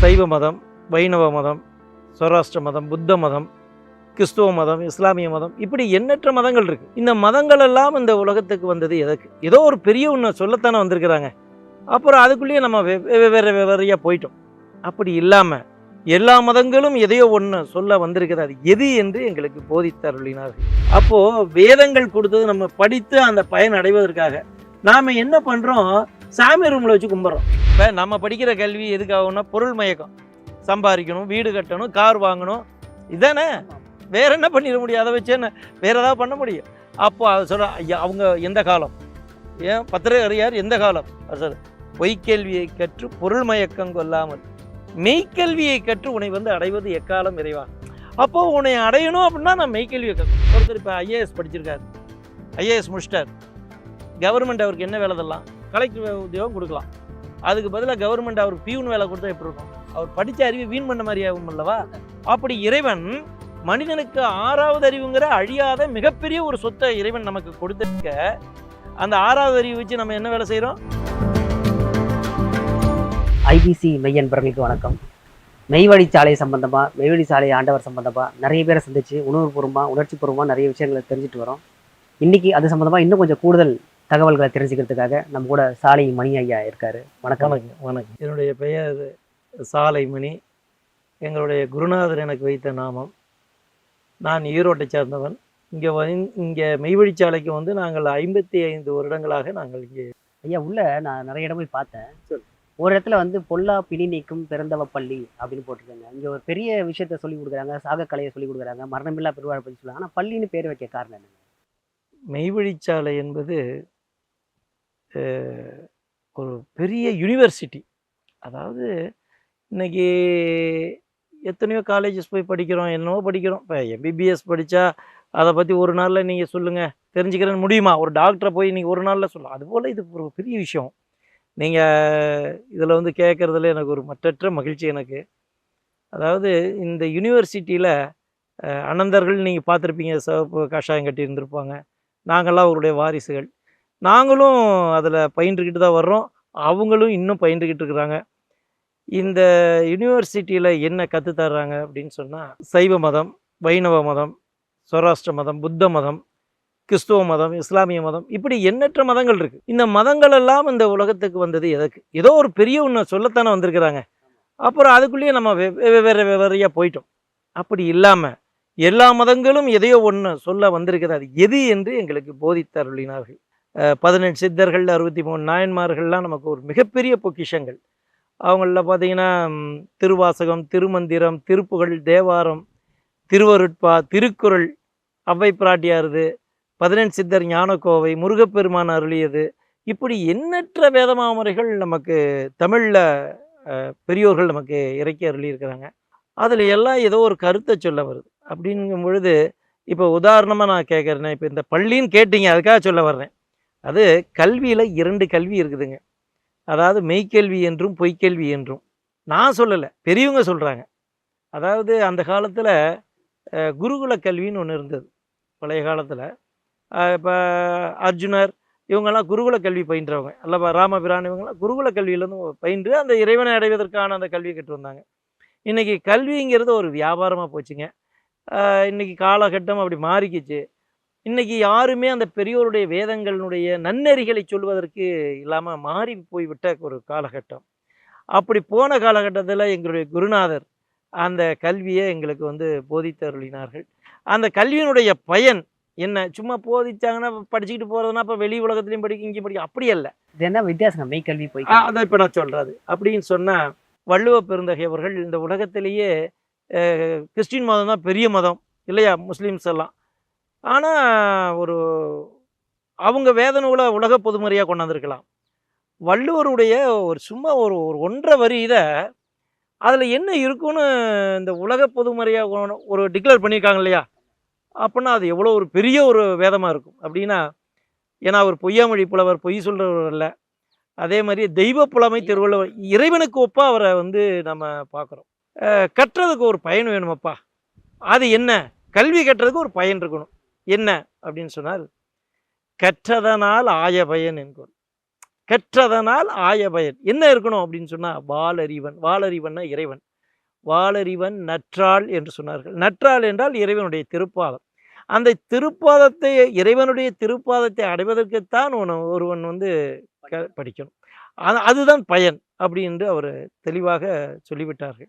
சைவ மதம் வைணவ மதம் சௌராஷ்டிர மதம் புத்த மதம் கிறிஸ்துவ மதம் இஸ்லாமிய மதம் இப்படி எண்ணற்ற மதங்கள் இருக்குது இந்த மதங்கள் எல்லாம் இந்த உலகத்துக்கு வந்தது எதற்கு? ஏதோ ஒரு பெரிய ஒன்று சொல்லத்தானே வந்திருக்கிறாங்க. அப்புறம் அதுக்குள்ளேயே நம்ம வெவ்வேறு வெவ்வேறையாக போயிட்டோம். அப்படி இல்லாமல் எல்லா மதங்களும் எதையோ ஒன்று சொல்ல வந்திருக்குது அது எது என்று எங்களுக்கு போதித்தருளினார்கள் அப்போது வேதங்கள் கொடுத்தது நம்ம படித்து அந்த பயன் அடைவதற்காக நாம் என்ன பண்ணுறோம் சாமி ரூமில் வச்சு கும்பிட்றோம். இப்போ நம்ம படிக்கிற கல்வி எதுக்காகனா பொருள் மயக்கம். சம்பாதிக்கணும் வீடு கட்டணும் கார் வாங்கணும். இதானே? வேற என்ன பண்ணிட முடியும்? அதை வச்சு என்ன? வேற ஏதாவது பண்ண முடியும். அப்போ அதை சொல்ற ஐயா அவங்க எந்த காலம்? ஏன்? பத்திரிகையார் எந்த காலம்? சார் பொய்க்கல்வியை கற்று பொருள் மயக்கம் கொள்ளாமல் மெய்க்கல்வியை கற்று உன்னை வந்து அடைவது எக்காலம் இறைவா? அப்போ உன்னை அடையணும் அப்படின்னா நான் மெய்க்கல்வியை கற்று ஒருத்தர் இப்போ ஐஏஎஸ் படிச்சிருக்காரு. ஐஏஎஸ் முடிச்சிட்டார். கவர்மெண்ட் அவருக்கு என்ன வேலை தரலாம்? கலெக்டர் உத்தியோகம் கொடுக்கலாம். அதுக்கு பதிலாக கவர்மெண்ட் அவருக்கு பியூன் வேலை கொடுத்தா எப்படி இருக்கும்? அவர் படித்த அறிவை வீண் பண்ண மாதிரி ஆகும் அல்லவா? அப்படி இறைவன் மனிதனுக்கு ஆறாவது அறிவுங்கிற அழியாத மிகப்பெரிய ஒரு சொத்தை இறைவன் நமக்கு கொடுத்துருக்க அந்த ஆறாவது அறிவு வச்சு நம்ம என்ன வேலை செய்கிறோம் ஐபிசி மெய்யன்பர்களுக்கு வணக்கம் மெய்வழி சாலை சம்பந்தமாக மெய்வழி சாலை ஆண்டவர் சம்பந்தமாக நிறைய பேரை சந்திச்சு உணர்ச்சி பூர்வமாக நிறைய விஷயங்களை தெரிஞ்சுட்டு வரோம். இன்றைக்கி அது சம்மந்தமாக இன்னும் கொஞ்சம் கூடுதல் தகவல்களை தெரிஞ்சுக்கிறதுக்காக நம்ம கூட சாலை மணி ஐயா இருக்காரு. வணக்கம். வணக்கம் என்னுடைய பெயர் சாலைமணி எங்களுடைய குருநாதர் எனக்கு வைத்த நாமம். நான் ஈரோட்டை சார்ந்தவன். இங்கே இங்கே மெய்வழிச்சாலைக்கு வந்து நாங்கள் ஐம்பத்தி ஐந்து வருடங்களாக நாங்கள் இங்கே ஐயா உள்ள நான் நிறைய இடம் போய் பார்த்தேன். சரி. ஒரு இடத்துல வந்து பொல்லா பிணி நீக்கும் பிறந்தவ பள்ளி அப்படின்னு போட்டிருக்காங்க. இங்க ஒரு பெரிய விஷயத்த சொல்லி கொடுக்குறாங்க சாகக்கலையை சொல்லி கொடுக்குறாங்க மரணமில்லா பெருவாழ் பற்றி சொல்லுவாங்க. ஆனா பள்ளின்னு பேர் வைக்க காரணம் என்ன மெய்வழிச்சாலை என்பது ஒரு பெரிய யூனிவர்சிட்டி அதாவது இன்னைக்கு எத்தனையோ காலேஜஸ் போய் படிக்கிறோம் என்னவோ படிக்கிறோம். இப்போ எம்பிபிஎஸ் படித்தா அதை பற்றி ஒரு நாளில் நீங்கள் சொல்லுங்கள் தெரிஞ்சுக்கிறேன்னு முடியுமா? ஒரு டாக்டரை போய் நீங்கள் ஒரு நாளில் சொல்லலாம் அதுபோல் இது ஒரு பெரிய விஷயம். நீங்கள் இதில் வந்து கேட்குறதுல எனக்கு ஒரு மற்றற்ற மகிழ்ச்சி எனக்கு. அதாவது இந்த யூனிவர்சிட்டியில் அனந்தர்கள் நீங்கள் பார்த்துருப்பீங்க சிவப்பு கஷாயம் கட்டி இருந்திருப்பாங்க நாங்கள்லாம் அவருடைய வாரிசுகள். நாங்களும் அதில் பயின்றுக்கிட்டு தான் வர்றோம். அவங்களும் இன்னும் பயின்றுக்கிட்டு இருக்கிறாங்க. இந்த யூனிவர்சிட்டியில் என்ன கற்றுத்தர்றாங்க அப்படின்னு சொன்னால் சைவ மதம் வைணவ மதம் சௌராஷ்டிர மதம் புத்த மதம் கிறிஸ்துவ மதம் இஸ்லாமிய மதம் இப்படி எண்ணற்ற மதங்கள் இருக்குது இந்த மதங்கள் எல்லாம் இந்த உலகத்துக்கு வந்தது எதற்கு? ஏதோ ஒரு பெரிய ஒன்று சொல்லத்தானே வந்திருக்கிறாங்க. அப்புறம் அதுக்குள்ளேயே நம்ம வெவ்வேறு வெவ்வேறையாக போயிட்டோம். அப்படி இல்லாமல் எல்லா மதங்களும் எதையோ ஒன்று சொல்ல வந்திருக்குது அது எது என்று எங்களுக்கு போதித்தருளினார்கள். பதினெட்டு சித்தர்கள் அறுபத்தி மூணு நாயன்மார்கள்லாம் நமக்கு ஒரு மிகப்பெரிய பொக்கிஷங்கள். அவங்களில் பார்த்தீங்கன்னா திருவாசகம் திருமந்திரம் திருப்புகழ் தேவாரம் திருவருட்பா திருக்குறள் அவ்வை பிராட்டியாருது பதினெண் சித்தர் ஞானக்கோவை முருகப்பெருமான் அருளியது. இப்படி எண்ணற்ற வேதமாமுறைகள் நமக்கு தமிழில் பெரியோர்கள் நமக்கு இறக்கி அருளியிருக்கிறாங்க. அதில் எல்லாம் ஏதோ ஒரு கருத்தை சொல்ல வருது. அப்படிங்கும் பொழுது இப்போ உதாரணமாக நான் கேட்குறேன் இப்போ இந்த பள்ளின்னு கேட்டீங்க அதுக்காக சொல்ல வர்றேன். அது கல்வியில் இரண்டு கல்வி இருக்குதுங்க. அதாவது மெய்க்கல்வி என்றும் பொய்க்கல்வி என்றும். நான் சொல்லலை பெரியவங்க சொல்கிறாங்க அதாவது அந்த காலத்தில் குருகுல கல்வின்னு ஒன்று இருந்தது பழைய காலத்தில். இப்போ அர்ஜுனர் இவங்கெல்லாம் குருகுல கல்வி பயின்றவங்க. அல்லவா ராமபிரான் இவங்கெல்லாம் குருகுல கல்வியிலேருந்து பயின்று அந்த இறைவனை அடைவதற்கான அந்த கல்வியை கற்று வந்தாங்க. இன்றைக்கி கல்விங்கிறது ஒரு வியாபாரமாக போச்சுங்க. இன்றைக்கி இன்னைக்கு காலகட்டம் அப்படி மாறிக்கிச்சு. இன்னைக்கு யாருமே அந்த பெரியோருடைய வேதங்களினுடைய நன்னெறிகளை சொல்வதற்கு இல்லாமல் மாறி போய்விட்ட ஒரு காலகட்டம். அப்படி போன காலகட்டத்தில் எங்களுடைய குருநாதர் அந்த கல்வியை எங்களுக்கு வந்து போதித்து அருளினார்கள் அந்த கல்வியினுடைய பயன் என்ன? சும்மா போதிச்சாங்கன்னா படிச்சுக்கிட்டு போகிறதுனா இப்போ வெளி உலகத்துலையும் படிக்க இங்கேயும் படிக்க அப்படி அல்ல. இது என்ன வித்தியாசம் மெய்க்கல்வி போய் அதான் இப்போ நான் சொல்கிறது அப்படின்னு சொன்னால் வள்ளுவ பெருந்தகை அவர்கள் இந்த உலகத்திலேயே கிறிஸ்டின் மதம் தான் பெரிய மதம் இல்லையா? முஸ்லீம்ஸ் எல்லாம். ஆனால் ஒரு அவங்க வேத நூலை உலக பொதுமறையாக கொண்டாந்துருக்கலாம். வள்ளுவருடைய ஒரு சும்மா ஒரு ஒரு ஒன்றரை வரி இதை அதில் என்ன இருக்குன்னு இந்த உலக பொதுமறையாக ஒரு டிக்ளேர் பண்ணியிருக்காங்க இல்லையா? அப்படின்னா அது எவ்வளோ ஒரு பெரிய ஒரு வேதமாக இருக்கும். அப்படின்னா ஏன்னா அவர் பொய்யாமொழி புலவர் பொய் சொல்கிறவர் அல்ல. அதே மாதிரி தெய்வ புலமை திருவள்ளுவர் இறைவனுக்கு ஒப்பா அவரை வந்து நம்ம பார்க்குறோம் கட்டுறதுக்கு ஒரு பயன் வேணுமப்பா. அது என்ன? கல்வி கட்டுறதுக்கு ஒரு பயன் இருக்கணும். என்ன? அப்படின்னு சொன்னால் கற்றதனால் ஆய பயன் என்கொள் கற்றதனால் ஆய பயன். என்ன இருக்கணும் அப்படின்னு சொன்னா வாளறிவன் வாளறிவன்னா இறைவன். வாளறிவன் நற்றாள் என்று சொன்னார்கள். நற்றாள் என்றால் இறைவனுடைய திருப்பாதம். அந்த திருப்பாதத்தை இறைவனுடைய திருப்பாதத்தை அடைவதற்குத்தான் ஒருவன் வந்து க- படிக்கணும். அது- அதுதான் பயன் அப்படி என்று அவர் தெளிவாக சொல்லிவிட்டார்கள்.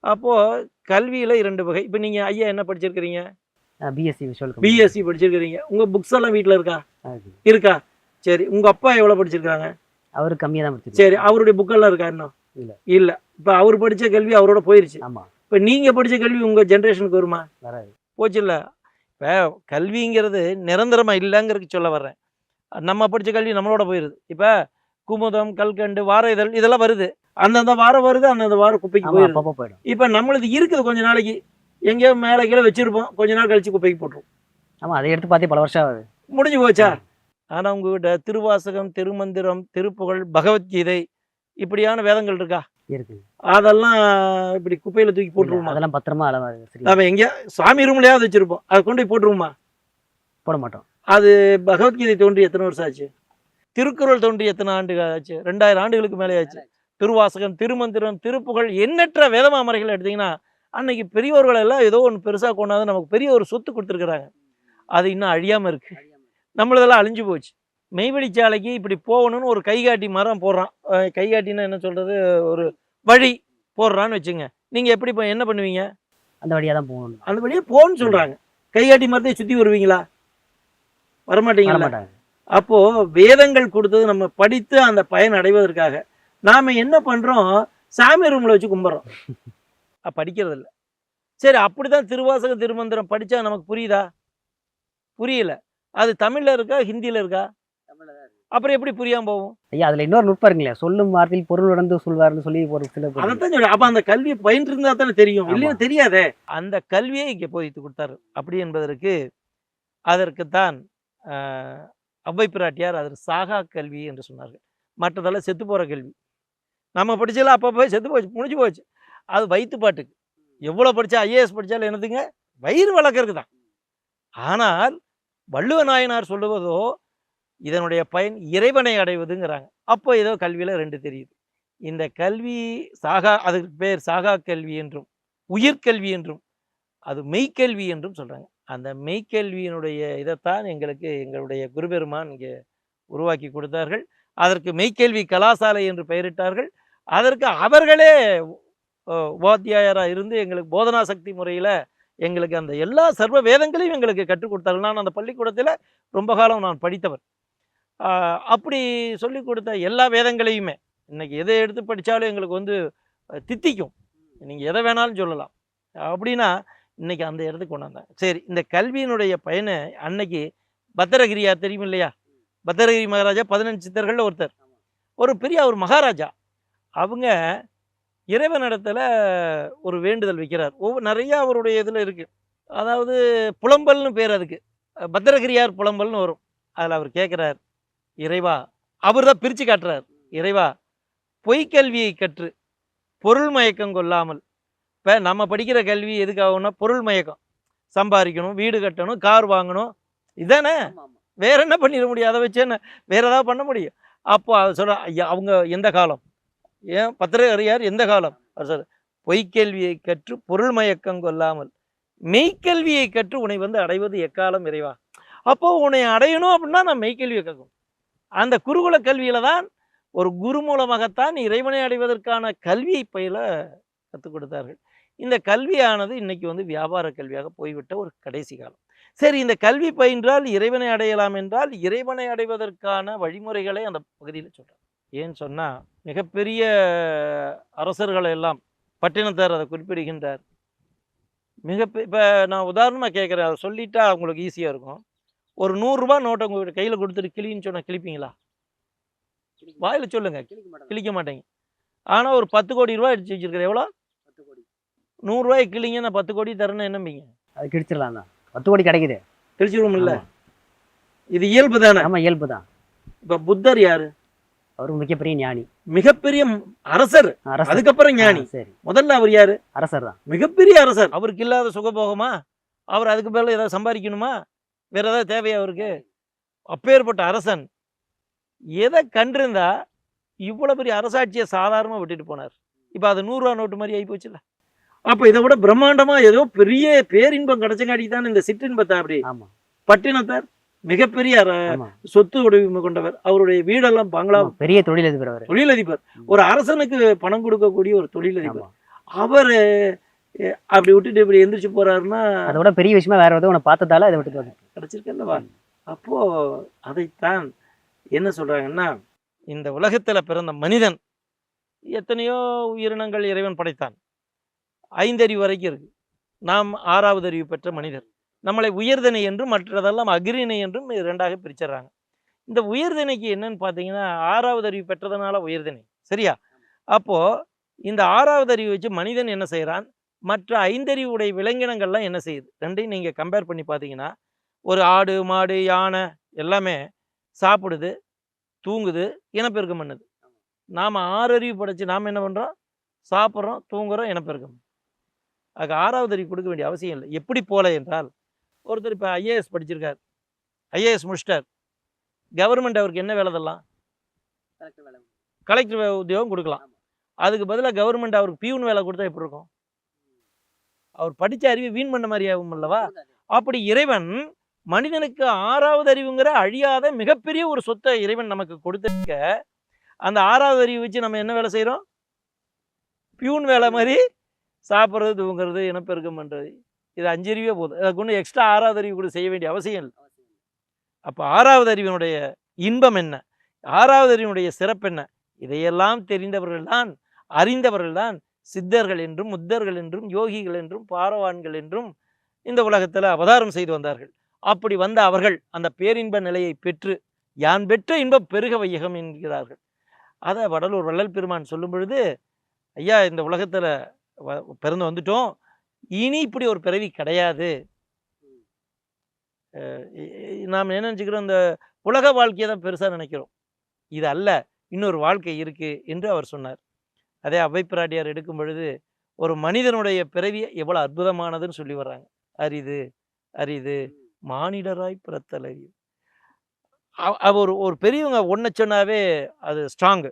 அப்போ கல்வியில இரண்டு வகை. இப்போ நீங்க ஐயா என்ன படிச்சிருக்கிறீங்க? பிஎஸ்சி விஷுவல் பிஎஸ்சி படிச்சிருக்கிறீங்க. உங்க புக்ஸ் எல்லாம் வீட்டில் இருக்கா? இருக்கா? சரி உங்க அப்பா எவ்வளவு படிச்சிருக்காங்க அவர் கம்மியாக தான் படிச்சிருக்காரு. சரி அவருடைய புக்கெல்லாம் இருக்கா இன்னும்? இல்ல. இல்ல. இப்ப அவர் படிச்ச கல்வி அவரோட போயிருச்சு. ஆமா. இப்ப நீங்க படிச்ச கல்வி உங்க ஜெனரேஷனுக்கு வருமா? வராது. போச்சு இல்ல இப்ப கல்விங்கிறது நிரந்தரமா இல்லைங்கிறதுக்கு சொல்ல வர்றேன். நம்ம படிச்ச கல்வி நம்மளோட போயிருது. இப்ப குமுதம் கல்கண்டு வார இதழ் இதெல்லாம் வருது. அந்தந்த வாரம் வருது அந்தந்த வாரம் குப்பைக்கு போயிடும். இப்ப நம்மளுது இருக்குது கொஞ்ச நாளைக்கு. எங்கேயோ மேலே கீழே வச்சிருப்போம். கொஞ்ச நாள் கழிச்சு குப்பைக்கு போட்டுருவோம் ஆமா அதை எடுத்து பார்த்தே பல வருஷம் ஆகுது. முடிஞ்சு போச்சா? ஆனா உங்ககிட்ட திருவாசகம் திருமந்திரம் திருப்புகழ் பகவத்கீதை இப்படியான வேதங்கள் இருக்கா? இருக்கு. அதெல்லாம் இப்படி குப்பையில தூக்கி போட்டுருவோமா? அதெல்லாம் பத்திரமா அளவு நம்ம எங்க சாமி ரூம்லயாவது வச்சிருப்போம். அதை கொண்டு போய் போட்டுருவோமா? போட மாட்டோம். அது பகவத்கீதை தோன்றி எத்தனை வருஷம் ஆச்சு? திருக்குறள் தோன்றி எத்தனை ஆண்டு ஆச்சு? ரெண்டாயிரம் ஆண்டுகளுக்கு மேலே ஆச்சு. திருவாசகம் திருமந்திரம் திருப்புகழ் எண்ணற்ற வேதமாமறைகள் எடுத்தீங்கன்னா அன்னைக்கு பெரியவர்கள் எல்லாம் ஏதோ ஒன்று பெருசாக கொண்டாந்து நமக்கு பெரிய ஒரு சொத்து கொடுத்துருக்குறாங்க. அது இன்னும் அழியாம இருக்கு. நம்மளதெல்லாம் அழிஞ்சு போச்சு. மெய்வெளிச்சாலைக்கு இப்படி போகணும்னு ஒரு கைகாட்டி மரம் போடுறான். கைகாட்டின்னா என்ன சொல்றது? ஒரு வழி போடுறான்னு வச்சுங்க. நீங்க எப்படி இப்போ என்ன பண்ணுவீங்க? அந்த வழியா தான் போகணும். அந்த வழியே போன்னு சொல்றாங்க. கைகாட்டி மரத்தை சுத்தி வருவீங்களா? வர வரமாட்டீங்களா? மாட்டாங்க அப்போ வேதங்கள் கொடுத்தது நம்ம படித்து அந்த பயன் அடைவதற்காக நாம என்ன பண்றோம்? சாமி ரூம்ல வச்சு கும்பிட்றோம். அஹ் படிக்கிறது இல்ல சரி அப்படிதான் திருவாசக திருமந்திரம் படிச்சா நமக்கு புரியுதா? புரியல. அது தமிழ்ல இருக்கா ஹிந்தியில இருக்கா? அப்புறம் எப்படி புரியாம போகும்? ஐயா அதுல இன்னொரு நுட்பம் இருக்குல்ல சொல்லும் வார்த்தையில் பொருள் உணர்ந்து சொல்வார்னு சொல்லி ஒரு சில அதைத்தான் சொல்றேன். அப்ப அந்த கல்வி பயின்று இருந்தா தானே தெரியும். இல்லையா தெரியாதே. அந்த கல்வியை இங்கே போதித்து கொடுத்தாரு. அப்படி என்பதற்கு அதற்குத்தான் ஆஹ், அவ்வை பிராட்டியார் அதற்கு சாகா கல்வி என்று சொன்னார்கள். மற்றதெல்லாம் செத்து போற கல்வி. நம்ம படிச்சல அப்பப்போ செத்து போச்சு முடிஞ்சு போச்சு. அது வயிற்று பாட்டுக்கு. எவ்வளோ படித்தா ஐஏஎஸ் படித்தாலும் என்னதுங்க? வயிறு வளர்க்கறதுக்கு தான் ஆனால் வள்ளுவ நாயனார் சொல்லுவதோ இதனுடைய பயன் இறைவனை அடைவதுங்கிறாங்க. அப்போ ஏதோ கல்வியில் ரெண்டு தெரியுது. இந்த கல்வி சாகா அதுக்கு பேர் சாகா கல்வி என்றும் உயிர்கல்வி என்றும் அது மெய்க்கல்வி என்றும் சொல்கிறாங்க அந்த மெய்க்கல்வியினுடைய இதைத்தான் எங்களுக்கு எங்களுடைய குருபெருமான் இங்கே உருவாக்கி கொடுத்தார்கள். அதற்கு மெய்க்கல்வி கலாசாலை என்று பெயரிட்டார்கள். அதற்கு அவர்களே உபாத்தியாயராக இருந்து எங்களுக்கு போதனா சக்தி முறையில் எங்களுக்கு அந்த எல்லா சர்வ வேதங்களையும் எங்களுக்கு கற்றுக் கொடுத்தார்கள். நான் அந்த பள்ளிக்கூடத்தில் ரொம்ப காலம் நான் படித்தவர். அப்படி சொல்லி கொடுத்த எல்லா வேதங்களையுமே இன்றைக்கி எதை எடுத்து படித்தாலும் எங்களுக்கு வந்து தித்திக்கும். நீங்கள் எதை வேணாலும் சொல்லலாம். அப்படின்னா இன்றைக்கி அந்த இடத்துக்கு கொண்டாந்தாங்க சரி இந்த கல்வியினுடைய பயனை அன்னைக்கு பத்திரகிரியார் தெரியும் இல்லையா? பத்திரகிரி மகாராஜா பதினஞ்சு சித்தர்களில் ஒருத்தர். ஒரு பெரிய ஒரு மகாராஜா. அவங்க இறைவனிடத்துல ஒரு வேண்டுதல் வைக்கிறார். ஒவ்வொரு நிறைய அவருடைய இதில் இருக்கு. அதாவது புலம்பல்னு பேர் அதுக்கு. பத்திரகிரியார் புலம்பல்னு வரும். அதில் அவர் கேட்குறார் இறைவா அவர் தான் பிரித்து காட்டுறார். இறைவா பொய்க்கல்வியை கற்று பொருள் மயக்கம் கொள்ளாமல். இப்போ நம்ம படிக்கிற கல்வி எதுக்காகனா பொருள் மயக்கம். சம்பாதிக்கணும் வீடு கட்டணும் கார் வாங்கணும். இதானே? வேற என்ன பண்ணிட முடியும்? அதை வச்சு என்ன வேற ஏதாவது பண்ண முடியும்? அப்போ அதை சொல்ற ஐயா அவங்க எந்த காலம்? ஏன்? பத்திரகரியார் எந்த காலம்? அவர் சொல்ற பொய்க்கல்வியை கற்று பொருள் மயக்கம் கொள்ளாமல் மெய்க்கல்வியை கற்று உன்னை வந்து அடைவது எக்காலம் இறைவா? அப்போ உன்னை அடையணும் அப்படின்னா நான் மெய்க்கல்வியை கற்கணும் அந்த குருகுல கல்வியில தான் ஒரு குரு மூலமாகத்தான் இறைவனை அடைவதற்கான கல்வியை பயில கற்றுக் கொடுத்தார்கள். இந்த கல்வியானது இன்னைக்கு வந்து வியாபார கல்வியாக போய்விட்ட ஒரு கடைசி காலம். சரி இந்த கல்வி பயின்றால் இறைவனை அடையலாம் என்றால் இறைவனை அடைவதற்கான வழிமுறைகளை அந்த பகுதியில் சொல்றார். ஏன்னு சொன்னா மிகப்பெரிய அரசர்களை எல்லாம் பட்டினத்தார் அதை குறிப்பிடுகின்றார். மிக இப்போ நான் உதாரணமாக கேட்குறேன் அதை சொல்லிட்டா உங்களுக்கு ஈஸியாக இருக்கும். ஒரு நூறுரூபா நோட்டை உங்கள் கையில் கொடுத்துட்டு கிளின்னு சொன்னால் கிழிப்பீங்களா? வாயில் சொல்லுங்க. கிழிக்க மாட்டேங்க. ஆனால் ஒரு பத்து கோடி ரூபாய் அடிச்சு வச்சிருக்கிற எவ்வளோ? நூறுரூவாய் கிளிங்க நான் பத்து கோடி தரேன்னு என்னம்பீங்க அது கிழிச்சிடலாம் தான். பத்து கோடி கிடைக்குது. கிழிச்சிருவோம் இல்லை. இது இயல்பு தானே? ஆமா இயல்பு தான். இப்போ புத்தர் யாரு? அவர் மிகப்பெரிய ஞானி. மிகப்பெரிய அரசர். அதுக்கப்புறம் ஞானி. சரி. முதல்ல அவர் யாரு? அரசர் தான். மிகப்பெரிய அரசர். அவருக்கு இல்லாத சுகபோகமா? அவர் அதுக்கு மேல ஏதாவது சம்பாதிக்கணுமா? வேற ஏதாவது தேவையா அவருக்கு? அப்பேற்பட்ட அரசன். எதை கண்டிருந்தா இவ்வளோ பெரிய அரசாட்சியை சாதாரணமாக விட்டுட்டு போனார்? இப்போ அது நூறுரூவா நோட்டு மாதிரி ஆகி போச்சுல்ல அப்போ இதை விட பிரம்மாண்டமா ஏதோ பெரிய பேரின்பம் கிடைச்சங்காட்டி தான் இந்த சிற்றின்பத்தை அப்படி ஆமா. பட்டினத்தார். மிகப்பெரிய சொத்து உடைமை கொண்டவர். அவருடைய வீடெல்லாம் பங்களா பெரிய தொழிலதிபர் அவர். தொழிலதிபர். ஒரு அரசனுக்கு பணம் கொடுக்கக்கூடிய ஒரு தொழிலதிபர். அவர் அப்படி விட்டுட்டு இப்படி எந்திரிச்சு போறாருன்னா அதை விட பெரிய விஷயமா வேற எதுவும் உன்னை பார்த்ததால அதை விட்டுட்டு வந்தேன் கிடைச்சிருக்கல்லவா அப்போ அதைத்தான் என்ன சொல்றாங்கன்னா இந்த உலகத்துல பிறந்த மனிதன் எத்தனையோ உயிரினங்கள் இறைவன் படைத்தான். ஐந்தறிவு வரைக்கும் இருக்கு. நாம் ஆறாவது அறிவு பெற்ற மனிதர். நம்மளை உயர்தனை என்றும் மற்றதெல்லாம் அகிரிணை என்றும் ரெண்டாக பிரிச்சிடுறாங்க. இந்த உயர்தனைக்கு என்னன்னு பார்த்தீங்கன்னா ஆறாவது அறிவு பெற்றதுனால உயர்தனை. சரியா? அப்போ இந்த ஆறாவது அறிவு வச்சு மனிதன் என்ன செய்கிறான் மற்ற ஐந்தறிவுடைய விலங்கினங்கள்லாம் என்ன செய்யுது? ரெண்டையும் நீங்கள் கம்பேர் பண்ணி பார்த்தீங்கன்னா ஒரு ஆடு மாடு யானை எல்லாமே சாப்பிடுது தூங்குது இனப்பெருக்கம் பண்ணுது. நாம் ஆறு அறிவு படைச்சு நாம் என்ன பண்ணுறோம் சாப்பிட்றோம் தூங்குறோம் இனப்பெருக்கம் அதுக்கு ஆறாவது அறிவு கொடுக்க வேண்டிய அவசியம் இல்லை. எப்படி போல என்றால் ஒருத்தர் இப்போ ஐஏஎஸ் படிச்சிருக்கார். ஐஏஎஸ் முடிச்சிட்டார். கவர்மெண்ட் அவருக்கு என்ன வேலை தரலாம் கலெக்டர் உத்தியோகம் கொடுக்கலாம். அதுக்கு பதிலாக கவர்மெண்ட் அவருக்கு பியூன் வேலை கொடுத்தா எப்படி இருக்கும்? அவர் படித்த அறிவை வீண் பண்ண மாதிரி ஆகும் அல்லவா? அப்படி இறைவன் மனிதனுக்கு ஆறாவது அறிவுங்கிற அழியாத மிகப்பெரிய ஒரு சொத்தை இறைவன் நமக்கு கொடுத்திருக்க அந்த ஆறாவது அறிவு வச்சு நம்ம என்ன வேலை செய்கிறோம் பியூன் வேலை மாதிரி சாப்பிட்றது தூங்குறது இனப்பெருக்கம் பண்ணுறது இது அஞ்சு அறிவே போதும். அதுக்கு ஒன்றும் எக்ஸ்ட்ரா ஆறாவது அறிவு கூட செய்ய வேண்டிய அவசியம் இல்லை. அப்போ ஆறாவது அறிவினுடைய இன்பம் என்ன? ஆறாவது அறிவினுடைய சிறப்பு என்ன? இதையெல்லாம் தெரிந்தவர்கள்தான் அறிந்தவர்கள்தான் சித்தர்கள் என்றும் முத்தர்கள் என்றும் யோகிகள் என்றும் பாரவான்கள் என்றும் இந்த உலகத்தில் அவதாரம் செய்து வந்தார்கள். அப்படி வந்த அவர்கள் அந்த பேரின்ப நிலையை பெற்று யான் பெற்ற இன்பம் பெருக வையகம் என்கிறார்கள். அதை வடலூர் வள்ளல் பெருமான் சொல்லும் பொழுது ஐயா இந்த உலகத்தில் பிறந்து வந்துட்டோம். இனி இப்படி ஒரு பிறவி கிடையாது. நாம் என்ன நினச்சிக்கிறோம்? இந்த உலக வாழ்க்கையை தான் பெருசாக நினைக்கிறோம். இது அல்ல இன்னொரு வாழ்க்கை இருக்கு என்று அவர் சொன்னார். அதே அவை பிராட்டியார் எடுக்கும் பொழுது ஒரு மனிதனுடைய பிறவி எவ்வளோ அற்புதமானதுன்னு சொல்லி வர்றாங்க. அரிது அரிது மானிடராய் பிறத்தல் அரிது அவ- அவ ஒரு ஒரு பெரியவங்க ஒன்றை சொன்னாவே அது ஸ்ட்ராங்கு.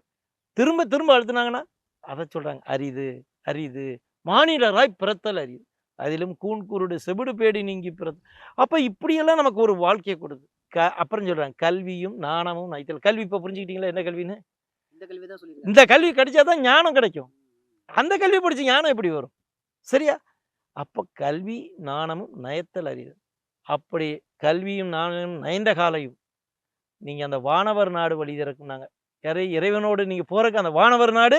திரும்ப திரும்ப அழுத்துனாங்கன்னா அதை சொல்கிறாங்க அரிது அரிது மானிடராய் பிறத்தல் அரிது அதிலும் கூன் குருடு செவிடு பேடி நீங்கி பிறத்த அப்போ இப்படியெல்லாம் நமக்கு ஒரு வாழ்க்கையை கொடுது க அப்புறம் சொல்கிறாங்க கல்வியும் நாணமும் நைத்தல் கல்வி இப்போ புரிஞ்சுக்கிட்டீங்களா? என்ன கல்வின்னு? இந்த கல்வி தான் இந்த கல்வி கிடைச்சாதான் ஞானம் கிடைக்கும். அந்த கல்வி படிச்சு ஞானம் எப்படி வரும்? சரியா? அப்போ கல்வி நாணமும் நயத்தல் அறிவு. அப்படி கல்வியும் நாணமும் நயந்த காலையும். நீங்கள் அந்த வானவர் நாடு வழி திறக்கும் நாங்கள் இறை இறைவனோடு நீங்கள் போறக்கு அந்த வானவர் நாடு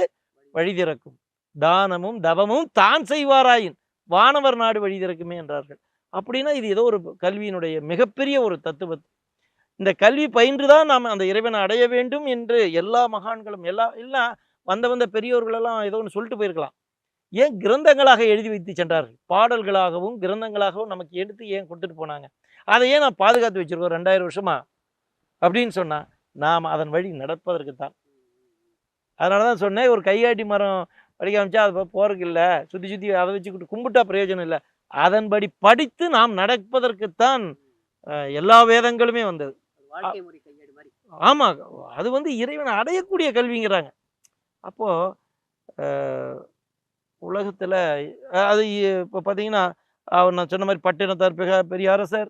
வழி திறக்கும். தானமும் தவமும் தான் செய்வாராயின். வானவர் நாடு வழி திறக்குமே என்றார்கள். அப்படின்னா இது ஏதோ ஒரு கல்வியினுடைய மிகப்பெரிய ஒரு தத்துவம். இந்த கல்வி பயின்று தான் நாம் அந்த இறைவனை அடைய வேண்டும் என்று எல்லா மகான்களும் எல்லா இல்லை வந்த வந்த பெரியோர்களெல்லாம் ஏதோ ஒன்று சொல்லிட்டு போயிருக்கலாம். ஏன் கிரந்தங்களாக எழுதி வைத்து சென்றார்கள்? பாடல்களாகவும் கிரந்தங்களாகவும் நமக்கு எடுத்து ஏன் கொடுத்துட்டு போனாங்க? அதை ஏன் நான் பாதுகாத்து வச்சுருக்கோம் ரெண்டாயிரம் வருஷமா? அப்படின்னு சொன்னா நாம் அதன் வழி நடப்பதற்கு தான். அதனால தான் சொன்னேன் ஒரு கையாட்டி மரம் படிக்க ஆரம்பிச்சா அது போறதுக்கு இல்லை. சுற்றி சுற்றி அதை வச்சுக்கிட்டு கும்பிட்டா பிரயோஜனம் இல்லை. அதன்படி படித்து நாம் நடப்பதற்குத்தான் எல்லா வேதங்களுமே வந்தது. வாழ்க்கை முறை கையேடு மாதிரி. ஆமாம் அது வந்து இறைவனை அடையக்கூடிய கல்விங்கிறாங்க. அப்போது உலகத்தில் அது இப்போ பார்த்தீங்கன்னா அவர் நான் சொன்ன மாதிரி பட்டினத்தார் பெரிய பெரிய அரசர்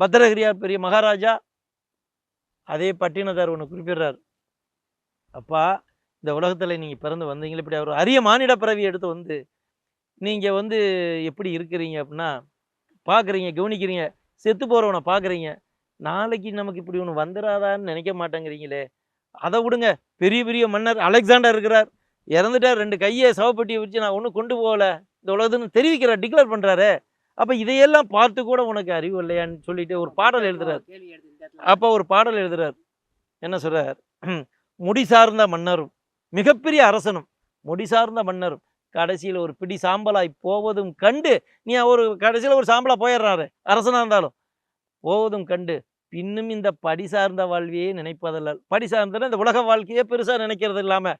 பத்திரகிரியார் பெரிய மகாராஜா அதே பட்டினத்தார் ஒன்று குறிப்பிடுறார். அப்பா இந்த உலகத்தில் நீங்கள் பிறந்து வந்தீங்களே இப்படி அவர் அரிய மானிட பிறவி எடுத்து வந்து நீங்கள் வந்து எப்படி இருக்கிறீங்க அப்படின்னா பார்க்குறீங்க கவனிக்கிறீங்க செத்து போகிறவனை பார்க்குறீங்க. நாளைக்கு நமக்கு இப்படி ஒன்று வந்துடாதான்னு நினைக்க மாட்டேங்கிறீங்களே அதை விடுங்க. பெரிய பெரிய மன்னர் அலெக்சாண்டர் இருக்கிறார். இறந்துட்டார் ரெண்டு கையை சவப்பட்டியை வச்சு நான் ஒன்றும் கொண்டு போகல. இந்த உலகத்துன்னு தெரிவிக்கிறார் டிக்ளேர் பண்ணுறாரு அப்போ இதையெல்லாம் பார்த்து கூட உனக்கு அறிவு இல்லையான்னு சொல்லிட்டு ஒரு பாடல் எழுதுறார். அப்போ ஒரு பாடல் எழுதுறார். என்ன சொல்கிறார் முடி சார்ந்த மன்னரும் மிகப்பெரிய அரசனும் முடி சார்ந்த மன்னரும் கடைசியில் ஒரு பிடி சாம்பலாய் போவதும் கண்டு நீ ஒரு கடைசியில் ஒரு சாம்பலா போயிடுறாரு அரசனாக இருந்தாலும். போவதும் கண்டு பின்னும் இந்த படி சார்ந்த வாழ்வியே நினைப்பதல்ல. படி சார்ந்தனா இந்த உலக வாழ்க்கையே பெருசாக நினைக்கிறது இல்லாமல்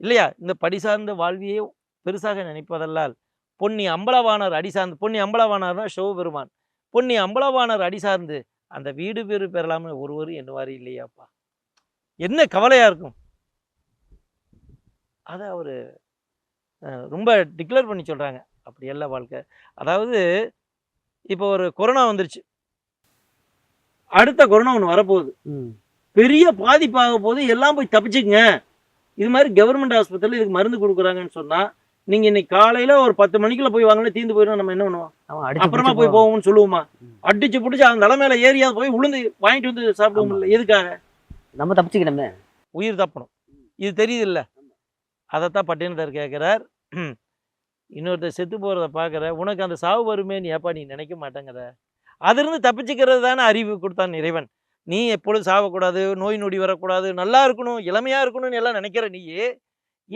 இல்லையா? இந்த படி சார்ந்த வாழ்வியே பெருசாக நினைப்பதல்லால் பொன்னி அம்பலவாணர் அடி சார்ந்து பொன்னி அம்பலவானார்னா சிவபெருமான் பொன்னி அம்பலவாணர் அடி சார்ந்து அந்த வீடு பேர் பெறலாம்னு ஒருவரும் என்னவாரு இல்லையாப்பா? என்ன கவலையாக இருக்கும்? அதை அவர் ரொம்ப டிக்ளேர் பண்ணி சொல்கிறாங்க அப்படி அல்ல வாழ்க்கை. அதாவது இப்போ ஒரு கொரோனா வந்துருச்சு. அடுத்த கொரோனா ஒன்று வரப்போகுது. பெரிய பாதிப்பாக போது எல்லாம் போய் தப்பிச்சுக்குங்க. இது மாதிரி கவர்மெண்ட் ஆஸ்பத்திரியில் இதுக்கு மருந்து கொடுக்குறாங்கன்னு சொன்னால் நீங்கள் இன்னைக்கு காலையில் ஒரு பத்து மணிக்குள்ள போய் வாங்கினா தீந்து போயிடும் நம்ம என்ன பண்ணுவோம்? அப்புறமா போய். போவோம்னு சொல்லுவோமா. அடிச்சு பிடிச்சி அந்த தலைமையில ஏரியா போய் உளுந்து வாங்கிட்டு வந்து சாப்பிடுவோம்ல எதுக்காக? நம்ம தப்பிச்சுக்கணுமே. உயிர் தப்பணும். இது தெரியுது இல்ல? அதைத்தான் பட்டினத்தார் கேட்குறார். இன்னொருத்தர் செத்து போகிறத பார்க்குற உனக்கு அந்த சாவு வருமேன்னு ஏப்பா நீ நினைக்க மாட்டேங்கிற? அதிலிருந்து தப்பிச்சுக்கிறது தானே அறிவு கொடுத்தான் இறைவன். நீ எப்பொழுதும் சாவக்கூடாது நோய் நொடி வரக்கூடாது நல்லா இருக்கணும் இளமையாக இருக்கணும்னு எல்லாம் நினைக்கிற நீயே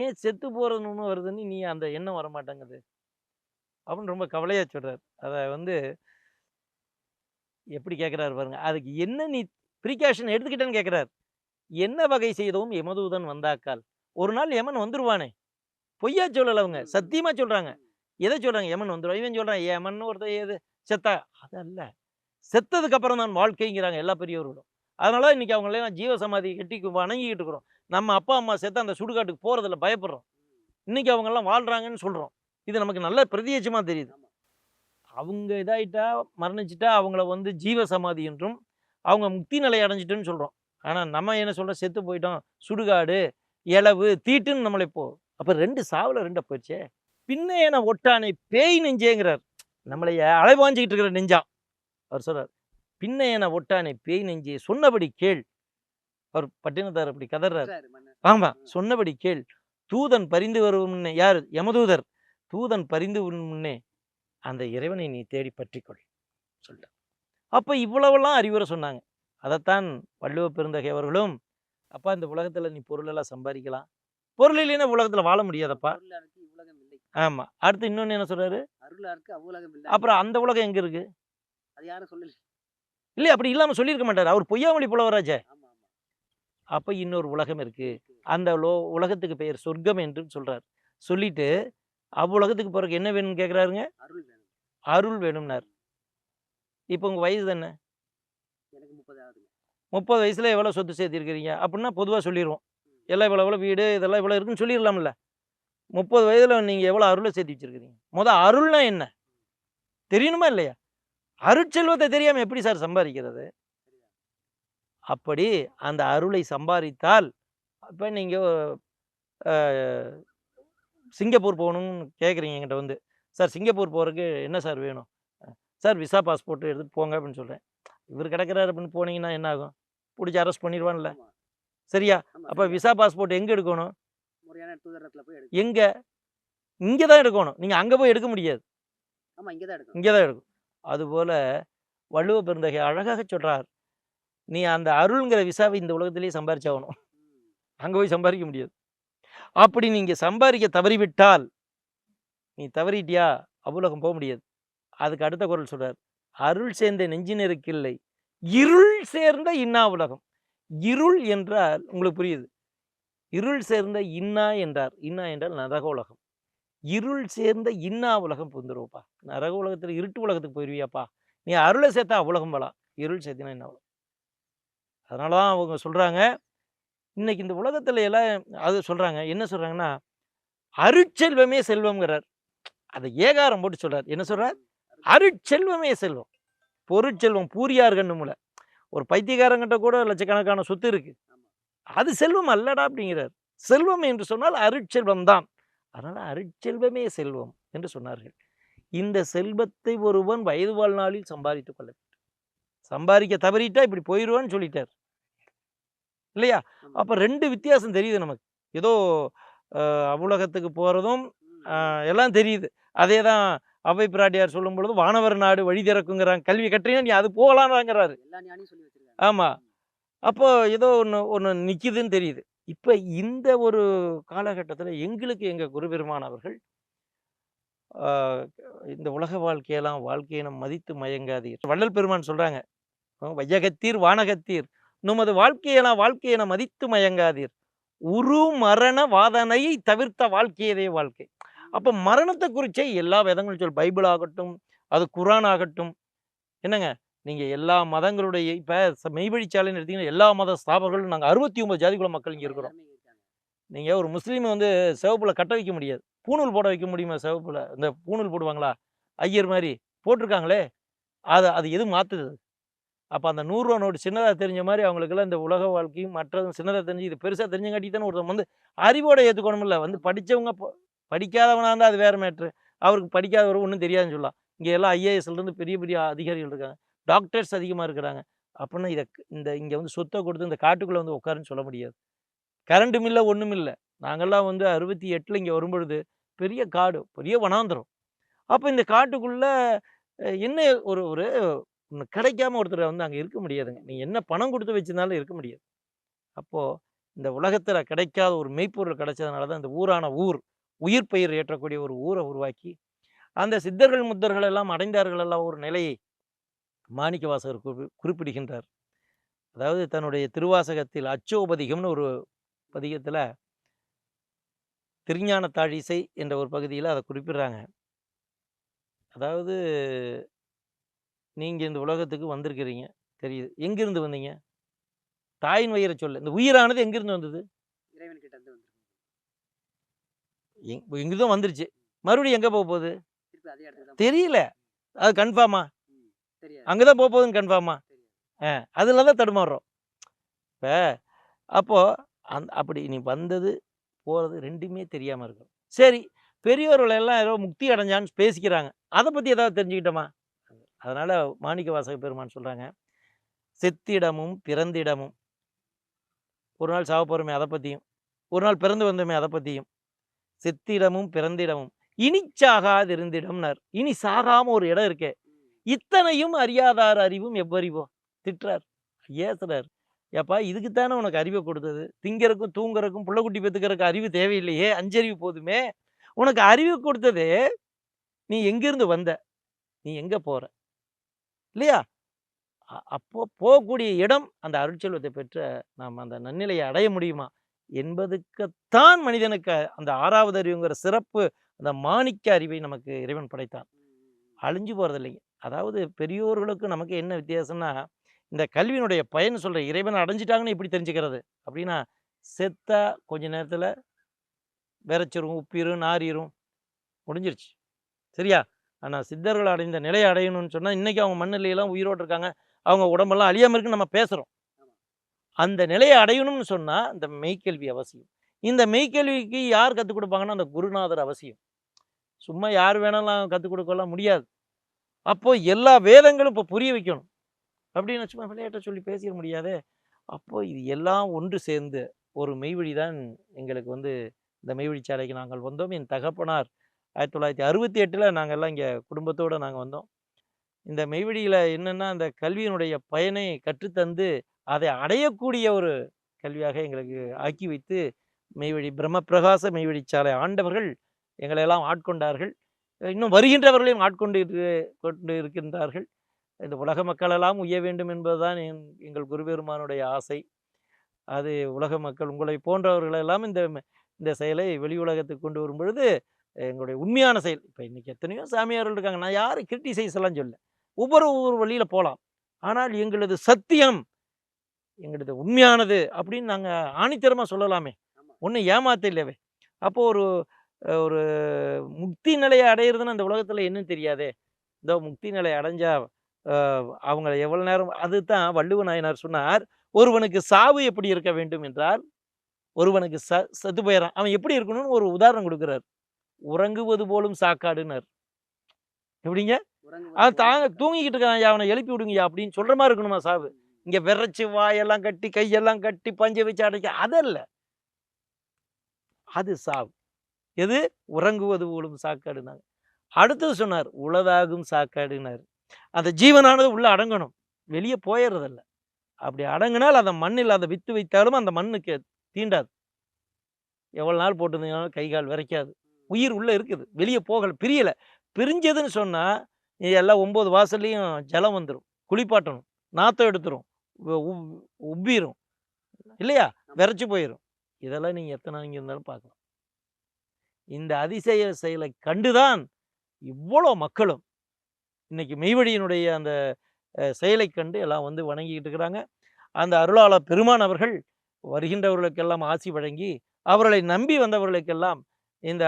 ஏன் செத்து போகிறதுன்னு வருதுன்னு நீ அந்த எண்ணம் வர மாட்டேங்குது அப்படின்னு ரொம்ப கவலையாக சொல்கிறார் அதை வந்து எப்படி கேட்குறாரு பாருங்க அதுக்கு என்ன நீ ப்ரிகாஷன் எடுத்துக்கிட்டேன்னு கேட்குறாரு. என்ன வகை செய்தவும் எமதூதன் வந்தாக்கால்? ஒரு நாள் யமன் வந்துருவானே. பொய்யா சொல்லல அவங்க. சத்தியமா சொல்றாங்க. எதை சொல்றாங்க? யமன் வந்துருவான் இவன் சொல்றான் யமன் ஒருத்தன் ஏது செத்தா? அது அல்ல செத்ததுக்கு அப்புறம் தான் வாழ்க்கைங்கிறாங்க எல்லா பெரியவர்களும் அதனால இன்னைக்கு அவங்கள எல்லாம் ஜீவ சமாதி கட்டி வணங்கிக்கிட்டு இருக்கிறோம். நம்ம அப்பா அம்மா செத்த அந்த சுடுகாட்டுக்கு போறதுல பயப்படுறோம். இன்னைக்கு அவங்க எல்லாம் வாழ்றாங்கன்னு சொல்றோம். இது நமக்கு நல்ல பிரதியட்சமா தெரியுது. அவங்க இதாயிட்டா மரணிச்சிட்டா அவங்கள வந்து ஜீவ சமாதி என்றும் அவங்க முக்தி நிலை அடைஞ்சிட்டுன்னு சொல்றோம். ஆனா நம்ம என்ன சொல்றோம்? செத்து போயிட்டோம். சுடுகாடு இளவு தீட்டுன்னு நம்மளை இப்போ அப்ப ரெண்டு சாவுல ரெண்ட போயிடுச்சே. பின்ன என ஒட்டானை பேய் நெஞ்சேங்கிறார். நம்மளைய அலைவாஞ்சிக்கிட்டு இருக்கிற நெஞ்சா அவர் சொல்றார். பின்ன என ஒட்டானை பேய் நெஞ்சே சொன்னபடி கேள். அவர் பட்டினத்தார் அப்படி கதறார். ஆமா சொன்னபடி கேள். தூதன் பரிந்து வரும் முன்னே யார்? யமதூதர். தூதன் பரிந்து வரும் முன்னே அந்த இறைவனை நீ தேடி பற்றிக்கொள் சொல்லிட்டார் அப்ப இவ்வளவெல்லாம் அறிவுரை சொன்னாங்க. அதைத்தான் வள்ளுவ பெருந்தகை அவர்களும் அப்பா இந்த உலகத்துல நீ பொருளெல்லாம் சம்பாதிக்கலாம். பொருள் இல்லைன்னா உலகத்துல வாழ முடியாதப்பா. அருளாருக்கு இவ்வுலகம் இல்லை. ஆமா. அடுத்து இன்னொன்னு என்ன இல்லை அப்புறம் அந்த உலகம் எங்க இருக்கு? அது யாரும் சொல்லல. இல்லையா அப்படி இல்லாம சொல்லியிருக்க மாட்டாரு. அவர் பொய்யாமொழி ஆமா அப்ப இன்னொரு உலகம் இருக்கு. அந்த லோ உலகத்துக்கு பெயர் சொர்க்கம் என்று சொல்றாரு. சொல்லிட்டு அவ்வுலகத்துக்கு போறதுக்கு என்ன வேணும்னு கேக்குறாருங்க? அருள் வேணும். அருள் வேணும்னார். இப்போ உங்க வயசு தானே முப்பது வயசில் எவ்வளோ சொத்து சேர்த்திருக்கிறீங்க. அப்படின்னா பொதுவாக சொல்லிடுவோம் எல்லாம் இவ்வளோ இவ்வளோ வீடு இதெல்லாம் இவ்வளோ இருக்குன்னு சொல்லிடலாம்ல முப்பது வயதில் நீங்கள் எவ்வளோ அருளை சேர்த்து வச்சுருக்கிறீங்க? மொதல் அருள்னா என்ன? தெரியணுமா இல்லையா? அருட்செல்வத்தை தெரியாமல் எப்படி சார் சம்பாதிக்கிறது? அப்படி அந்த அருளை சம்பாதித்தால் இப்போ நீங்கள் சிங்கப்பூர் போகணும்னு கேட்குறீங்க என்கிட்ட வந்து. சார் சிங்கப்பூர் போகிறதுக்கு என்ன சார் வேணும்? சார் விசா பாஸ்போர்ட் எடுத்துகிட்டு போங்க அப்படின்னு சொல்கிறேன் இவர் கிடக்கிறாரு அப்படின்னு போனீங்கன்னா என்ன ஆகும்? பிடிச்சி அரெஸ்ட் பண்ணிடுவான்ல. சரியா? அப்போ. விசா பாஸ்போர்ட் எங்கே எடுக்கணும்? எங்கே இங்கே தான் எடுக்கணும். நீங்கள் அங்கே போய் எடுக்க முடியாது. ஆமா இங்கதான் எடுக்கும் இங்கே தான் எடுக்கும். அதுபோல் வள்ளுவ பெருந்தகை அழகாக சொல்றார். நீ அந்த அருள்ங்கிற விசாவை இந்த உலகத்திலேயே சம்பாரிச்சாகணும். அங்கே போய் சம்பாதிக்க முடியாது. அப்படி நீங்கள் சம்பாதிக்க தவறிவிட்டால் நீ தவறிட்டியா? அவ்வுலகம் போக முடியாது. அதுக்கு அடுத்த குரல் சொல்றார். அருள் சேர்ந்த நெஞ்சினருக்கு இல்லை. இருள் சேர்ந்த இன்னா உலகம். இருள் என்றால் உங்களுக்கு புரியுது? இருள் சேர்ந்த இன்னா என்றார். இன்னா என்றால் நரக உலகம். இருள் சேர்ந்த இன்னா உலகம் புந்துருவப்பா நரக உலகத்தில் இருட்டு உலகத்துக்கு போயிருவியாப்பா. நீ அருளை சேர்த்தா உலகம் போலாம். இருள் சேர்த்தினா என்ன உலகம். அதனால தான் அவங்க சொல்கிறாங்க இன்னைக்கு இந்த உலகத்தில் எல்லாம் அது சொல்கிறாங்க என்ன சொல்கிறாங்கன்னா அருட்செல்வமே செல்வம்ங்கிறார். அதை ஏகாரம் போட்டு சொல்கிறார் என்ன சொல்கிறார் அருட்செல்வமே செல்வம். பொருட்செல்வம் பூரியார் கண்ணுமுல ஒரு பைத்தியக்காரங்கிட்ட கூட லட்சக்கணக்கான சொத்து இருக்கு. அது செல்வம் அல்லடா அப்படிங்கிறார். செல்வம் என்று சொன்னால் அருட்செல்வம் தான். அதனால அருட்செல்வமே செல்வம் என்று சொன்னார்கள். இந்த செல்வத்தை ஒருவன் வயது வாழ்நாளில் சம்பாதித்துக் கொள்ள வேண்டும். சம்பாதிக்க தவறிட்டா இப்படி போயிடுவான்னு சொல்லிட்டார். இல்லையா. அப்ப ரெண்டு வித்தியாசம் தெரியுது நமக்கு. ஏதோ அஹ், அவ்வுலகத்துக்கு போறதும் ம். ஆஹ் எல்லாம் தெரியுது. அதே தான் அவை பிராட்டியார் சொல்லும் பொழுது வானவர் நாடு வழி திறக்குங்கிறாங்க. கல்வி கற்றினா நீ அது போகலான்றாங்கிறாரு எல்லா ஞானியும் சொல்லி வச்சிருக்காங்க. ஆமா. அப்போ ஏதோ ஒன்று ஒன்று நிற்கிதுன்னு தெரியுது. இப்போ இந்த ஒரு காலகட்டத்தில் எங்களுக்கு எங்கள் குருபெருமான் அவர்கள் ஆஹ், இந்த உலக வாழ்க்கையெல்லாம் வாழ்க்கையை நம் மதித்து மயங்காதீர். வள்ளல் பெருமான் சொல்றாங்க அஹ், வையகத்தீர் வானகத்தீர். நுமது வாழ்க்கையெல்லாம் வாழ்க்கையென மதித்து மயங்காதீர். உரு மரண வாதனையை தவிர்த்த வாழ்க்கையதே வாழ்க்கை. அப்போ மரணத்தை குறிச்சே எல்லா வேதங்களும் சொல் பைபிள் ஆகட்டும் அது குரான் ஆகட்டும். என்னங்க? நீங்கள் எல்லா மதங்களுடைய இப்போ மெய்வழிச்சாலைன்னு எடுத்தீங்கன்னா எல்லா மத ஸ்தாபர்களும் நாங்கள் அறுபத்தி ஒன்பது ஜாதிக்குள்ள மக்கள் இங்கே இருக்கிறோம். நீங்கள் ஒரு முஸ்லீமை வந்து சிவப்புல கட்ட வைக்க முடியாது. பூணூல் போட வைக்க முடியுமா சிவப்புல? இந்த பூணூல் போடுவாங்களா? ஐயர் மாதிரி போட்டிருக்காங்களே. அது அது எது மாற்றுது அப்போ அந்த நூறுரூவா நோட்டு சின்னதாக தெரிஞ்ச மாதிரி அவங்களுக்கெல்லாம் இந்த உலக வாழ்க்கையும் மற்றதும் சின்னதாக தெரிஞ்சு இது பெருசாக தெரிஞ்சங்காட்டி தானே ஒருத்தன் வந்து அறிவோட ஏற்றுக்கணுமில்ல வந்து படித்தவங்க படிக்காதவனாக இருந்தால் அது வேறு மேட்ரு அவருக்கு படிக்காதவர் ஒன்றும் தெரியாதுன்னு சொல்லலாம். இங்கே எல்லாம் ஐஏஎஸ்லேருந்து பெரிய பெரிய அதிகாரிகள் இருக்காங்க. டாக்டர்ஸ் அதிகமாக இருக்கிறாங்க. அப்படின்னா இதை இந்த இங்கே வந்து சொத்தை கொடுத்து இந்த காட்டுக்குள்ளே வந்து உட்காருன்னு சொல்ல முடியாது. கரண்ட்டும் இல்லை ஒன்றும் இல்லை. நாங்கள்லாம் வந்து அறுபத்தி எட்டில் இங்கே வரும்பொழுது பெரிய காடு பெரிய வனாந்திரம். அப்போ இந்த காட்டுக்குள்ளே என்ன ஒரு ஒரு ஒன்று கிடைக்காம ஒருத்தர் வந்து அங்கே இருக்க முடியாதுங்க. நீ என்ன பணம் கொடுத்து வச்சிருந்தாலும் இருக்க முடியாது. அப்போது இந்த உலகத்தில் கிடைக்காத ஒரு மெய்ப்பொருள் கிடைச்சதுனால தான் இந்த ஊரான ஊர் உயிர் பயிர் ஏற்றக்கூடிய ஒரு ஊரை உருவாக்கி அந்த சித்தர்கள் முத்தர்கள் எல்லாம் அடைந்தார்கள் எல்லாம் ஒரு நிலையை மாணிக்கவாசகர் குறிப்பிடுகின்றார். அதாவது தன்னுடைய திருவாசகத்தில் அச்சோபதிகம்னு ஒரு பதிகத்தில் திருஞான தாழிசை என்ற ஒரு பகுதியில் அதை குறிப்பிடுறாங்க. அதாவது நீங்கள் இந்த உலகத்துக்கு வந்திருக்கிறீங்க தெரியுது. எங்கிருந்து வந்தீங்க? தாயின் வயிறை சொல்ல இந்த உயிரானது எங்கிருந்து வந்தது? இறைவன் கிட்ட எங் இங்கே தான் வந்துருச்சு. மறுபடியும் எங்கே போக போகுது? தெரியல. அது கன்ஃபார்மா அங்கே தான் போக போகுதுன்னு கன்ஃபார்மா ஆ அதில் தான் தடுமாறுறோம். இப்போ அப்போது அந் அப்படி நீ வந்தது போகிறது ரெண்டுமே தெரியாமல் இருக்கும். சரி பெரியவர்கள் எல்லாம் ஏதோ முக்தி அடைஞ்சான்னு பேசிக்கிறாங்க. அதை பற்றி ஏதாவது தெரிஞ்சுக்கிட்டோமா? அதனால் மாணிக்க வாசக பெருமான் சொல்கிறாங்க செத்திடமும் பிறந்திடமும். ஒரு நாள் சாவ போகிறோமே அதை பற்றியும் ஒரு நாள் பிறந்து வந்தோமே அதை பற்றியும் செத்திடமும் பிறந்திடமும் இனி சாகாதிருந்திடம்னார். இனி சாகாம ஒரு இடம் இருக்கே. இத்தனையும் அறியாதார் அறிவும் எவ்வறிவோ? திட்டுறார். ஏசுறார் ஏப்பா இதுக்குத்தானே உனக்கு அறிவை கொடுத்தது? திங்கறக்கும் தூங்குறக்கும் புள்ளக்குட்டி பெத்துக்கிறதுக்கு அறிவு தேவையில்லையே? அஞ்சறிவு போதுமே? உனக்கு அறிவு கொடுத்தது நீ எங்கிருந்து வந்த? நீ எங்க போற? இல்லையா? அப்போ போகக்கூடிய இடம் அந்த அருட்செல்வத்தை பெற்ற நாம் அந்த நன்னிலையை அடைய முடியுமா? என்பதுக்குத்தான் மனிதனுக்கு அந்த ஆறாவது அறிவுங்கிற சிறப்பு அந்த மாணிக்க அறிவை நமக்கு இறைவன் படைத்தான். அழிஞ்சு போகிறதில்லைங்க அதாவது பெரியோர்களுக்கு நமக்கு என்ன வித்தியாசம்னா இந்த கல்வியினுடைய பயன் சொல்கிற இறைவன் அடைஞ்சிட்டாங்கன்னு எப்படி தெரிஞ்சுக்கிறது? அப்படின்னா செத்தா கொஞ்ச நேரத்தில் விரைச்சிரும் உப்பிரும் நாரிரும் முடிஞ்சிருச்சு. சரியா? ஆனால் சித்தர்கள் அடைந்த நிலையை அடையணும்னு சொன்னால் இன்னைக்கு அவங்க மண்ணிலையெல்லாம் உயிரோடு இருக்காங்க அவங்க உடம்பெல்லாம் அழியாமல் இருக்குன்னு நம்ம பேசுகிறோம் அந்த நிலையை அடையணும்னு சொன்னால் இந்த மெய்க்கல்வி அவசியம். இந்த மெய்க்கல்விக்கு யார் கற்றுக் கொடுப்பாங்கன்னா அந்த குருநாதர் அவசியம். சும்மா யார் வேணாலும் கற்றுக் கொடுக்கலாம் முடியாது. அப்போது எல்லா வேதங்களும் இப்போ புரிய வைக்கணும். அப்படின்னு சும்மா விளையாட்ட சொல்லி பேசிட முடியாதே? அப்போது இது எல்லாம் ஒன்று சேர்ந்து ஒரு மெய்வழி தான் எங்களுக்கு வந்து இந்த மெய்வழிச்சாலைக்கு நாங்கள் வந்தோம். என் தகப்பனார் ஆயிரத்தி தொள்ளாயிரத்தி அறுபத்தி எட்டில் நாங்கள் எல்லாம் இங்கே குடும்பத்தோடு நாங்கள் வந்தோம். இந்த மெய்வழியில் என்னென்னா அந்த கல்வியினுடைய பயனை கற்றுத்தந்து அதை அடையக்கூடிய ஒரு கல்வியாக எங்களுக்கு ஆக்கி வைத்து மெய்வழி மெய்வெழி சாலை ஆண்டவர்கள் எங்களை எல்லாம் ஆட்கொண்டார்கள். இன்னும் வருகின்றவர்களையும் ஆட்கொண்டு கொண்டு இருக்கின்றார்கள். இந்த உலக மக்களெல்லாம் உய்ய வேண்டும் என்பதுதான் என்- எங்கள் குருபெருமானுடைய ஆசை. அது உலக மக்கள் உங்களை போன்றவர்களெல்லாம் இந்த இந்த செயலை வெளி உலகத்துக்கு கொண்டு வரும் பொழுது எங்களுடைய உண்மையான செயல். இப்போ இன்றைக்கி எத்தனையோ சாமியார்கள் இருக்காங்க. நான் யாரும் கிரிட்டிசைஸ் எல்லாம் சொல்ல ஒவ்வொரு ஒவ்வொரு வழியில் போகலாம் ஆனால் எங்களது சத்தியம் எங்களது உண்மையானது அப்படின்னு நாங்கள் ஆணித்தரமாக சொல்லலாமே. ஒன்றும் ஏமாத்த இல்லவே. அப்போ ஒரு ஒரு முக்தி நிலையை அடையிறதுன்னு அந்த உலகத்தில் என்னன்னு தெரியாதே. இந்த முக்தி நிலை அடைஞ்சா அவங்க எவ்வளோ நேரம் அதுதான் வள்ளுவ நாயனார் சொன்னார் ஒருவனுக்கு சாவு எப்படி இருக்க வேண்டும் என்றால் ஒருவனுக்கு ச செத்து போயிடறான் அவன் எப்படி இருக்கணும்னு ஒரு உதாரணம் கொடுக்குறார். உறங்குவது போலும் சாக்காடுன்னார் எப்படிங்க? அவன் தாங்க தூங்கிக்கிட்டு இருக்கான் அவனை எழுப்பி விடுங்கய்யா அப்படின்னு சொல்ற மாதிரி இருக்கணுமா சாவு? இங்க விரைச்சு வாயெல்லாம் கட்டி கையெல்லாம் கட்டி பஞ்சு வச்சு அடைக்க அதல்ல. அது சாவு. எது? உறங்குவது போலும் சாக்காடுனாங்க. அடுத்தது சொன்னார் உளதாகும் சாக்காடுனார். அந்த ஜீவனானது உள்ள அடங்கணும். வெளியே போயிடுறதில்ல அப்படி அடங்கினால் அந்த மண்ணில் அதை வித்து வைத்தாலும் அந்த மண்ணுக்கு தீண்டாது. எவ்வளவு நாள் போட்டிருந்தீங்கனாலும் கை கால் விரைக்காது. உயிர் உள்ளே இருக்குது. வெளியே போகல பிரியலை. பிரிஞ்சதுன்னு சொன்னா எல்லாம் ஒம்பது வாசல்லையும் ஜலம் வந்துடும் குளிப்பாட்டணும். நாத்தம் எடுத்துரும். உ- உப்- உப்பிரும் இல்லையா? விரைச்சு போயிடும் இதெல்லாம் நீங்க எத்தனை நாளைக்கு இருந்தாலும் பார்க்கலாம். இந்த அதிசய செயலை கண்டுதான் இவ்வளோ மக்களும் இன்னைக்கு மெய்வழியினுடைய அந்த அஹ், செயலைக் கண்டு எல்லாம் வந்து வணங்கிக்கிட்டு இருக்கிறாங்க. அந்த அருளாளர் பெருமான் அவர்கள் வருகின்றவர்களுக்கெல்லாம் ஆசி வழங்கி அவர்களை நம்பி வந்தவர்களுக்கெல்லாம் இந்த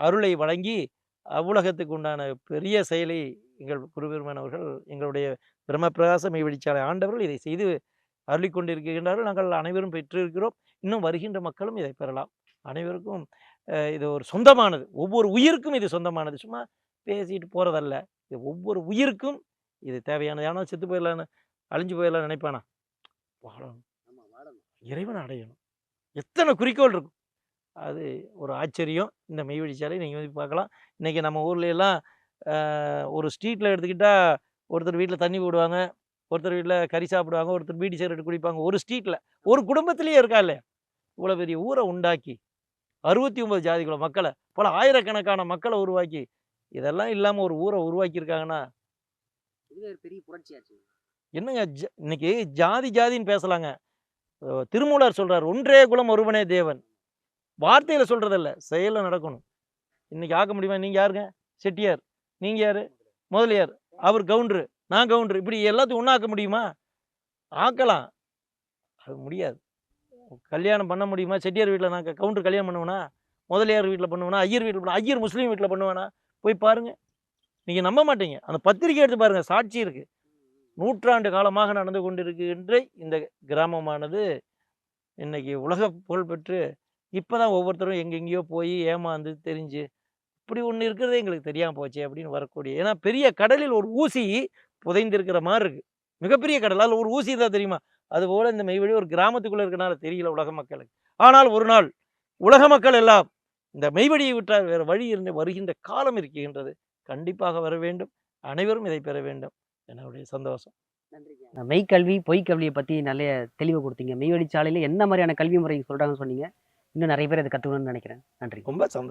அருளை வழங்கி அவ்வுலகத்துக்கு உண்டான பெரிய செயலை எங்கள் குருபெருமான் அவர்கள் எங்களுடைய பிரம்மபிரகாச மெய்வெளிச்சாலை ஆண்டவர்கள் இதை செய்து அருளிக் கொண்டிருக்கின்றார்கள் நாங்கள் அனைவரும் பெற்றிருக்கிறோம். இன்னும் வருகின்ற மக்களும் இதை பெறலாம். அனைவருக்கும் இது ஒரு சொந்தமானது. ஒவ்வொரு உயிருக்கும் இது சொந்தமானது. சும்மா பேசிட்டு போகிறதல்ல இது ஒவ்வொரு உயிருக்கும் இது தேவையானது. ஆனால் செத்து போயிடலான்னு அழிஞ்சு போயிடலாம் நினைப்பானா? வாழணும். இறைவன் அடையணும். எத்தனை குறிக்கோள் இருக்கும். அது ஒரு ஆச்சரியம். இந்த மெய்வழிச்சாலை நீங்கள் வந்து பார்க்கலாம். இன்றைக்கி நம்ம ஊர்ல எல்லாம் ஒரு ஸ்ட்ரீட்டில் எடுத்துக்கிட்டால் ஒருத்தர் வீட்டில் தண்ணி போடுவாங்க ஒருத்தர் வீட்டில் கறி சாப்பிடுவாங்க ஒருத்தர் பீடி சிகரெட் குடிப்பாங்க. ஒரு ஸ்ட்ரீட்டில் ஒரு குடும்பத்திலேயே இருக்கா இல்லையா? இவ்வளோ பெரிய ஊரை உண்டாக்கி அறுபத்தி ஒன்பது ஜாதிக்குள்ள மக்களை பல ஆயிரக்கணக்கான மக்களை உருவாக்கி இதெல்லாம் இல்லாமல் ஒரு ஊரை உருவாக்கியிருக்காங்கன்னா பெரிய புரட்சியாச்சு என்னங்க ஜ- இன்னைக்கு ஜாதி ஜாதின்னு பேசலாங்க. திருமூலர் சொல்றார் ஒன்றே குலம் ஒருவனே தேவன். வார்த்தையில சொல்றதல்ல செயல்ல நடக்கணும். இன்னைக்கு ஆக்க முடியுமா? நீங்க யாருங்க? செட்டியார். நீங்க யாரு? முதலியார் அவர் கவுண்டரு. நான் கவுண்டரு. இப்படி எல்லாத்தையும் ஒன்றாக்க முடியுமா? ஆக்கலாம். அது முடியாது. கல்யாணம் பண்ண முடியுமா? செட்டியார் வீட்டில் நான் கவுண்டர் கல்யாணம் பண்ணுவேனா? முதலியார் வீட்டில் பண்ணுவேனா? ஐயர் வீட்டில் பண்ண ஐயர் முஸ்லீம் வீட்டில் பண்ணுவேனா? போய் பாருங்கள் நீங்கள் நம்ப மாட்டீங்க. அந்த பத்திரிக்கை எடுத்து பாருங்கள் சாட்சி இருக்குது நூற்றாண்டு காலமாக நடந்து கொண்டிருக்கின்ற இந்த கிராமமானது இன்றைக்கி உலக புகழ் பெற்று இப்போதான் ஒவ்வொருத்தரும் எங்கெங்கேயோ போய் ஏமாந்து தெரிஞ்சு இப்படி ஒன்று இருக்கிறதே எங்களுக்கு தெரியாமல் போச்சு அப்படின்னு வரக்கூடிய ஏன்னா பெரிய கடலில் ஒரு ஊசி புதைந்திருக்கிற மாதிரி இருக்கு. மிகப்பெரிய கடல் அதில் ஒரு ஊசி தான் தெரியுமா? அதுபோல இந்த மெய்வழி ஒரு கிராமத்துக்குள்ளே இருக்கனால தெரியல உலக மக்களுக்கு. ஆனால் ஒரு நாள் உலக மக்கள் எல்லாம் இந்த மெய்வழியை விட்டால் வேறு வழி இருந்து வருகின்ற காலம் இருக்கின்றது. கண்டிப்பாக வர வேண்டும். அனைவரும் இதை பெற வேண்டும். என்னுடைய சந்தோஷம். மெய்க்கல்வி பொய்க்கல்வியை பற்றி நிறைய தெளிவு கொடுத்தீங்க. மெய்வழி சாலையில் என்ன மாதிரியான கல்வி முறை சொல்கிறாங்கன்னு சொன்னீங்க. இன்னும் நிறைய பேர் அதை கற்றுக்கணும்னு நினைக்கிறேன். நன்றி. ரொம்ப சந்தோஷம்.